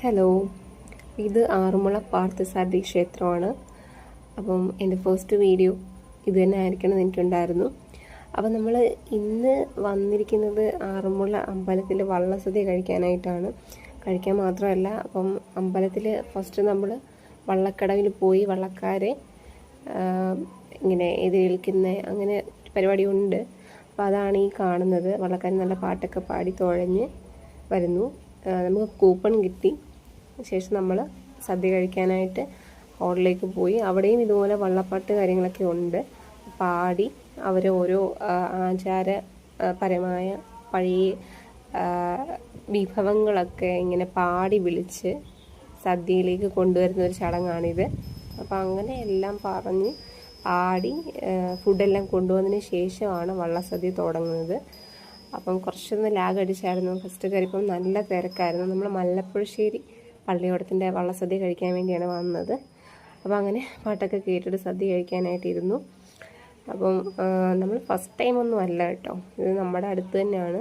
Hello ഇത് ആറുമുള പാർത്ഥസാരഥി ക്ഷേത്രമാണ്. അപ്പം എന്റെ ഫസ്റ്റ് വീഡിയോ ഇത് തന്നെ ആയിരിക്കണം എനിക്കുണ്ടായിരുന്നു. അപ്പം നമ്മൾ ഇന്ന് വന്നിരിക്കുന്നത് ആറന്മുള അമ്പലത്തിൽ വള്ളസദ്യ കഴിക്കാനായിട്ടാണ്. കഴിക്കാൻ മാത്രമല്ല അപ്പം അമ്പലത്തിൽ ഫസ്റ്റ് നമ്മൾ വള്ളക്കടവിൽ പോയി വള്ളക്കാരെ ഇങ്ങനെ എതിരേൽക്കുന്ന അങ്ങനെ പരിപാടിയുണ്ട്. അപ്പം അതാണ് ഈ കാണുന്നത്. വള്ളക്കാർ നല്ല പാട്ടൊക്കെ പാടി തുഴഞ്ഞ് വരുന്നു. നമുക്ക് കൂപ്പൺ കിട്ടി. ശേഷം നമ്മൾ സദ്യ കഴിക്കാനായിട്ട് ഹോളിലേക്ക് പോയി. അവിടെയും ഇതുപോലെ വള്ളപ്പാട്ട് കാര്യങ്ങളൊക്കെ ഉണ്ട്. പാടി അവർ ഓരോ ആ, ആചാര ആ, പരമായ പഴയ വിഭവങ്ങളൊക്കെ ഇങ്ങനെ പാടി വിളിച്ച് സദ്യയിലേക്ക് കൊണ്ടുവരുന്ന ഒരു ചടങ്ങാണിത്. അപ്പോൾ അങ്ങനെ എല്ലാം പറഞ്ഞ് പാടി ഫുഡെല്ലാം കൊണ്ടുവന്നതിന് ശേഷമാണ് വള്ളസദ്യ തുടങ്ങുന്നത്. അപ്പം കുറച്ചൊന്ന് ലാഗ് അടിച്ചായിരുന്നു ഫസ്റ്റ് കയറിയപ്പം നല്ല തിരക്കായിരുന്നു. നമ്മൾ മല്ലപ്പുഴശ്ശേരി പള്ളിയോടത്തിന്റെ വള്ളസദ്യ കഴിക്കാൻ വേണ്ടിയാണ് വന്നത്. അപ്പോൾ അങ്ങനെ പാട്ടൊക്കെ കേട്ടിട്ട് സദ്യ കഴിക്കാനായിട്ടിരുന്നു. അപ്പം നമ്മൾ ഫസ്റ്റ് ടൈം ഒന്നും അല്ല കേട്ടോ. ഇത് നമ്മുടെ അടുത്ത് തന്നെയാണ്.